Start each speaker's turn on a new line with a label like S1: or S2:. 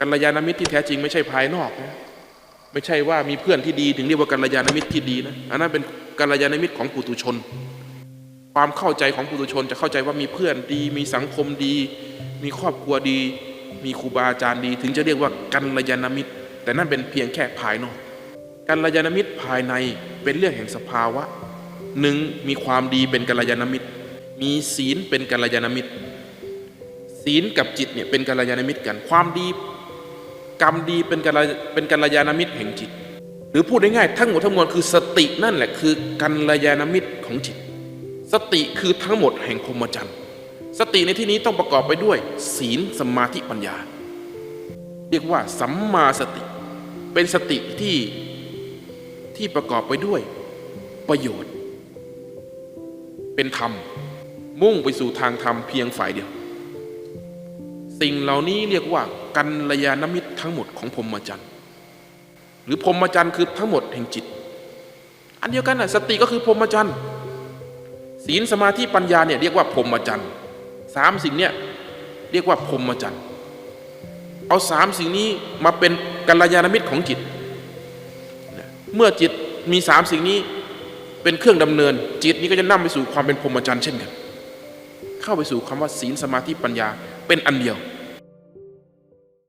S1: กัลยาณมิตรที่แท้จริงไม่ใช่ภายนอกนะไม่ใช่ว่ามีเพื่อนที่ดีถึงเรียกว่ากัลยาณมิตรที่ดีนะอันนั้นเป็นกัลยาณมิตรของปุถุชน ความเข้าใจของปุถุชนจะเข้าใจว่ามีเพื่อนดี มีสังคมดี มีครอบครัวดี มีครูบาอาจารย์ดี ถึงจะเรียกว่ากัลยาณมิตร แต่นั่นเป็นเพียงแค่ภายนอกกัลยาณมิตรภายในเป็นเรื่องแห่งสภาวะหนึ่งมีความดีเป็นกัลยาณมิตร มีศีลเป็นกัลยาณมิตร ศีลกับจิตเนี่ยเป็นกัลยาณมิตรกัน ความดี กรรมดีเป็นกัลเป็นกัลยาณมิตรแห่งจิต หรือพูดง่ายๆทั้งหมดทั้งมวลคือสตินั่นแหละคือกัลยาณมิตรของจิต สติคือทั้งหมดแห่งพรหมจรรย์สติในที่นี้ต้องประกอบไปด้วย ศีลสมาธิปัญญา เรียกว่าสัมมาสติ เป็นสติที่ที่ประกอบไปด้วยประโยชน์ เป็นธรรม มุ่งไปสู่ทางธรรมเพียงฝ่ายเดียว สิ่งเหล่านี้เรียกว่ากัลยาณมิตรทั้งหมดของพรหมจรรย์หรือพรหมจรรย์คือทั้งหมดแห่งจิต อันเดียวกันนะสติก็คือพรหมจรรย์ศีลสมาธิปัญญาเนี่ยเรียกว่าพรหมจรรย์สามสิ่งเนี่ยเรียกว่าพรหมจรรย์เอาสามสิ่งนี้มาเป็นกัลยาณมิตรของจิต เมื่อจิตมีสามสิ่งนี้เป็นเครื่องดำเนิน จิตนี้ก็จะนำไปสู่ความเป็นพรหมจรรย์เช่นกัน เข้าไปสู่คำว่าศีลสมาธิปัญญา เป็นอันเดียว